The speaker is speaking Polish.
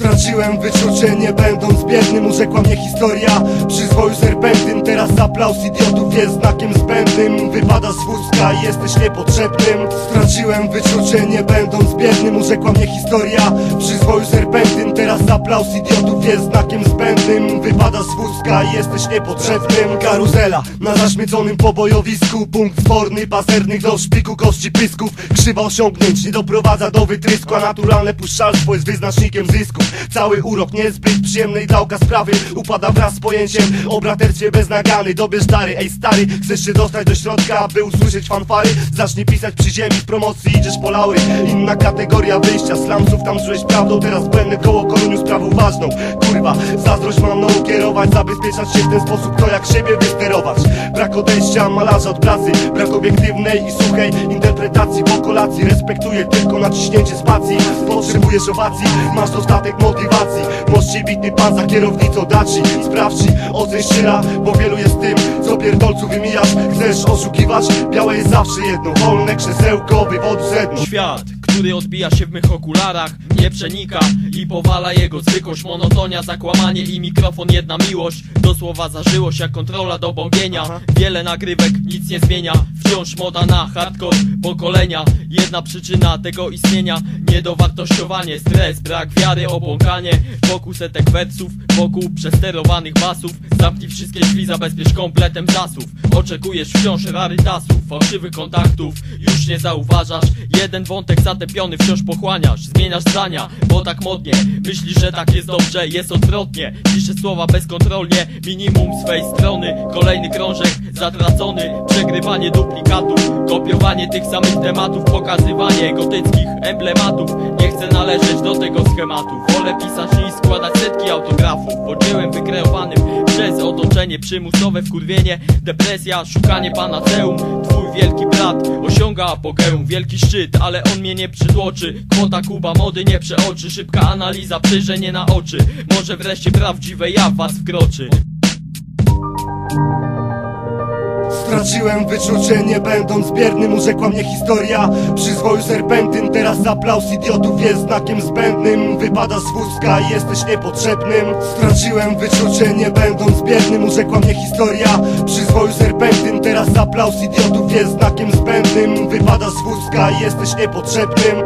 Straciłem wyczucie, nie będąc biednym Urzekła mnie historia Przyzwoju serpentyn. Teraz aplauz idiotów jest znakiem zbędnym. Wypada z wózka i jesteś niepotrzebnym. Straciłem wyczucie, nie będąc biednym Urzekła mnie historia Przyzwoju serpentyn aplauz idiotów jest znakiem zbędnym Wypada z wózka i jesteś niepotrzebnym. Karuzela na zaśmieconym pobojowisku. Punkt sporny, pazernych do szpiku kości pysków. Krzywa osiągnięć nie doprowadza do wytrysku A naturalne puszczalstwo jest wyznacznikiem zysków. Cały urok niezbyt przyjemnej dałka sprawy. Upada wraz z pojęciem o braterstwie bez nagany. Dobierz dary, ej stary, chcesz się dostać do środka Aby usłyszeć fanfary, zacznij pisać przy ziemi W promocji idziesz po laury, inna kategoria wyjścia Slamców tam żyłeś prawdą, teraz błędne koło koloniu ważną Kurwa, zazdrość mam mną kierować Zabezpieczać się w ten sposób, to jak siebie wysterować. Brak odejścia malarza od pracy Brak obiektywnej i suchej interpretacji Po kolacji respektuję tylko naciśnięcie spacji. Potrzebujesz owacji, masz dostatek motywacji. Mości bity pan za kierownicą daci. Sprawdź, oceń szyra, bo wielu jest tym Co pierdolcu wymijasz, chcesz oszukiwać Białe jest zawsze jedno, wolne krzesełko Wywodu sedno Świat, który odbija się w mych okularach Nie przenika i powala jego zwykłość Monotonia, zakłamanie i mikrofon jedna miłość. Do słowa zażyłość jak kontrola do bombienia Wiele nagrywek, nic nie zmienia. Wciąż moda na hardcore pokolenia. Jedna przyczyna tego istnienia. Niedowartościowanie, stres, brak wiary, obłąkanie. Wokół setek wersów, wokół przesterowanych basów. Zamknij wszystkie drzwi, zabezpiecz kompletem zasów Oczekujesz wciąż rarytasów, fałszywych kontaktów. Już nie zauważasz. Jeden wątek zatepiony wciąż pochłaniasz. Zmieniasz zdania, bo tak modnie. Myślisz, że tak jest dobrze, jest odwrotnie. Piszę słowa bezkontrolnie, minimum swej strony. Kolejny krążek zatracony. Przegrywanie duplikatów. Kopiowanie tych samych tematów. Pokazywanie gotyckich emblematów. Nie chcę należeć do tego schematu. Wolę pisać niż składać setki autografów. Pod dziełem wykreowanym przez otoczenie Przymusowe wkurwienie, depresja, szukanie panaceum. Twój wielki brat osiąga apogeum. Wielki szczyt, ale on mnie nie przytłoczy. Kwota Kuba mody nie przeoczy. Szybka analiza, przyjrzenie na oczy. Może wreszcie prawdziwe ja was wkroczy Straciłem wyczucie, nie będąc biernym Urzekła mnie historia. Przyzwoju serpentyn Teraz aplauz idiotów jest znakiem zbędnym. Wypada z wózka i jesteś niepotrzebnym. Straciłem wyczucie, nie będąc biernym Urzekła mnie historia. Przyzwoju serpentyn Teraz aplauz idiotów jest znakiem zbędnym. Wypada z wózka i jesteś niepotrzebnym